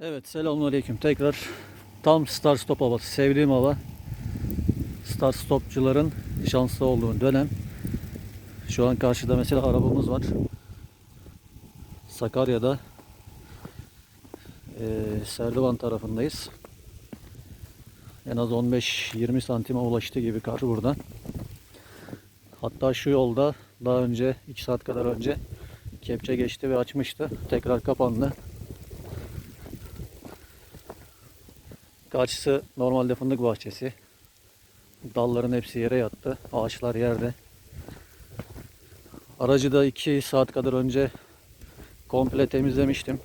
Evet selamünaleyküm. Tekrar tam Star Stop havası sevdiğim hava. Star Stopçuların şanslı olduğu dönem. Şu an karşıda mesela arabamız var. Sakarya'da eee Serdivan tarafındayız. En az 15-20 santime ulaştı gibi kar buradan hatta şu yolda daha önce 2 saat kadar önce kepçe geçti ve açmıştı. Tekrar kapandı Karşısı normalde fındık bahçesi. Dalların hepsi yere yattı. Ağaçlar yerde. Aracı da 2 saat kadar önce komple temizlemiştim.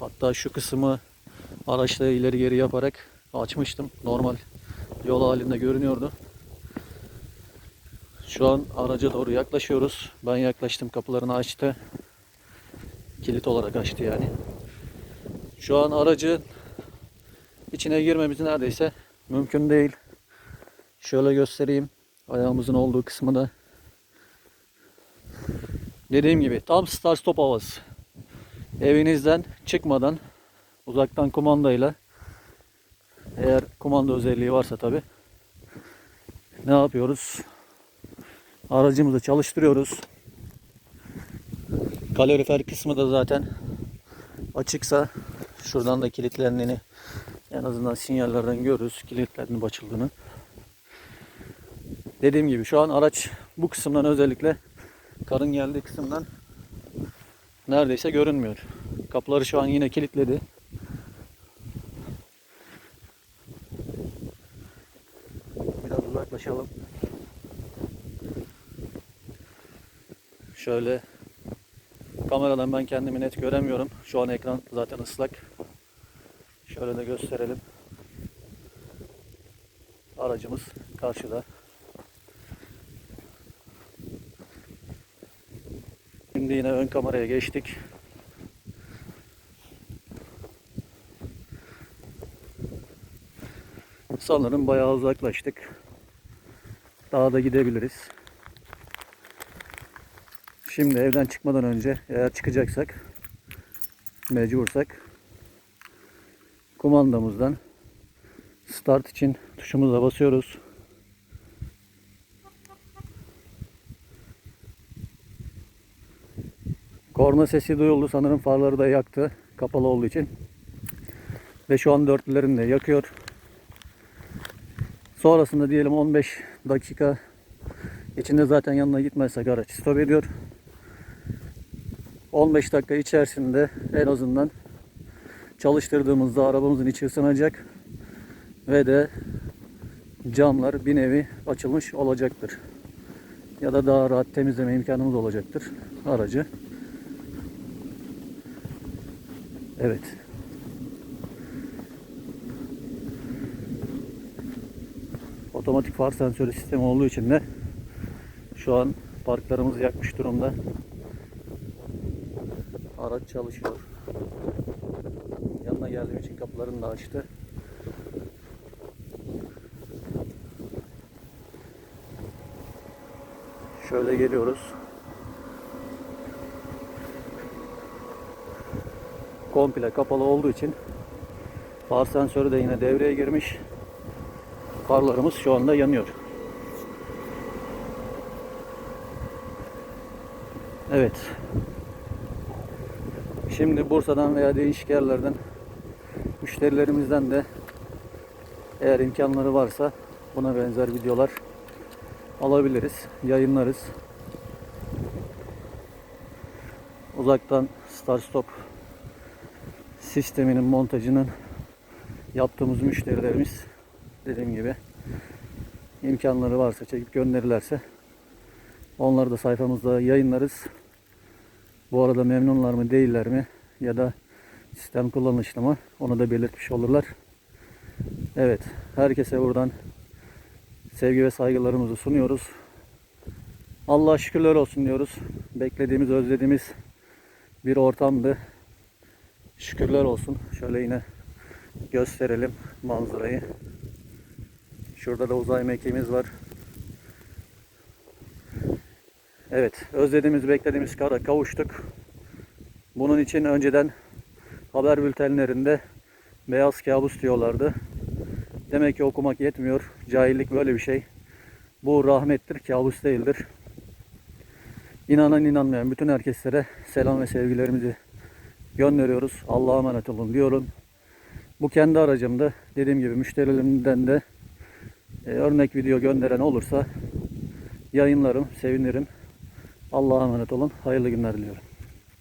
Hatta şu kısmı araçla ileri geri yaparak açmıştım. Normal yol halinde görünüyordu. Şu an araca doğru yaklaşıyoruz. Ben yaklaştım kapılarını açtı. Kilit olarak açtı yani. Şu an aracı İçine girmemiz neredeyse mümkün değil. Şöyle göstereyim. Ayağımızın olduğu kısmı da. Dediğim gibi tam start stop havası. Evinizden çıkmadan uzaktan kumandayla eğer kumanda özelliği varsa tabi ne yapıyoruz? Aracımızı çalıştırıyoruz. Kalorifer kısmı da zaten açıksa şuradan da kilitlendiğini en azından sinyallerden görürüz kilitlerinin açıldığını. Dediğim gibi şu an araç bu kısımdan özellikle karın geldiği kısımdan neredeyse görünmüyor. Kapıları şu an yine kilitledi. Biraz uzaklaşalım. Şöyle kameradan ben kendimi net göremiyorum. Şu an ekran zaten ıslak. Şöyle de gösterelim. Aracımız karşıda. Şimdi yine ön kameraya geçtik. Sanırım bayağı uzaklaştık. Daha da gidebiliriz. Şimdi evden çıkmadan önce eğer çıkacaksak mecbursak kumandamızdan start için tuşumuza basıyoruz. Korna sesi duyuldu. Sanırım farları da yaktı. Kapalı olduğu için. Ve şu an dörtlülerini de yakıyor. Sonrasında diyelim 15 dakika içinde zaten yanına gitmezsek araç stop ediyor. 15 dakika içerisinde en azından çalıştırdığımızda arabamızın içi ısınacak ve de camlar bir nevi açılmış olacaktır. Ya da daha rahat temizleme imkanımız olacaktır aracı. Evet. Otomatik far sensörü sistemi olduğu için de şu an parklarımız yakmış durumda. Araç çalışıyor. Yanına geldiğim için kapılarını da açtı. Şöyle geliyoruz. Komple kapalı olduğu için far sensörü de yine devreye girmiş. Farlarımız şu anda yanıyor. Evet. Şimdi Bursa'dan veya değişik yerlerden müşterilerimizden de eğer imkanları varsa buna benzer videolar alabiliriz, yayınlarız. Uzaktan Star Stop sisteminin montajının yaptığımız müşterilerimiz dediğim gibi imkanları varsa çekip gönderirlerse onları da sayfamızda yayınlarız. Bu arada memnunlar mı değiller mi ya da sistem kullanışlı mı onu da belirtmiş olurlar. Evet herkese buradan sevgi ve saygılarımızı sunuyoruz. Allah'a şükürler olsun diyoruz. Beklediğimiz özlediğimiz bir ortamdı. Şükürler olsun. Şöyle yine gösterelim manzarayı. Şurada da uzay mekiğimiz var. Evet, özlediğimiz, beklediğimiz kara kavuştuk. Bunun için önceden haber bültenlerinde beyaz kabus diyorlardı. Demek ki okumak yetmiyor. Cahillik böyle bir şey. Bu rahmettir, kabus değildir. İnanan inanmayan bütün herkeslere selam ve sevgilerimizi gönderiyoruz. Allah'a emanet olun diyorum. Bu kendi aracımda. Dediğim gibi müşterilerimden de e, örnek video gönderen olursa yayınlarım, sevinirim. Allah'a emanet olun. Hayırlı günler diliyorum.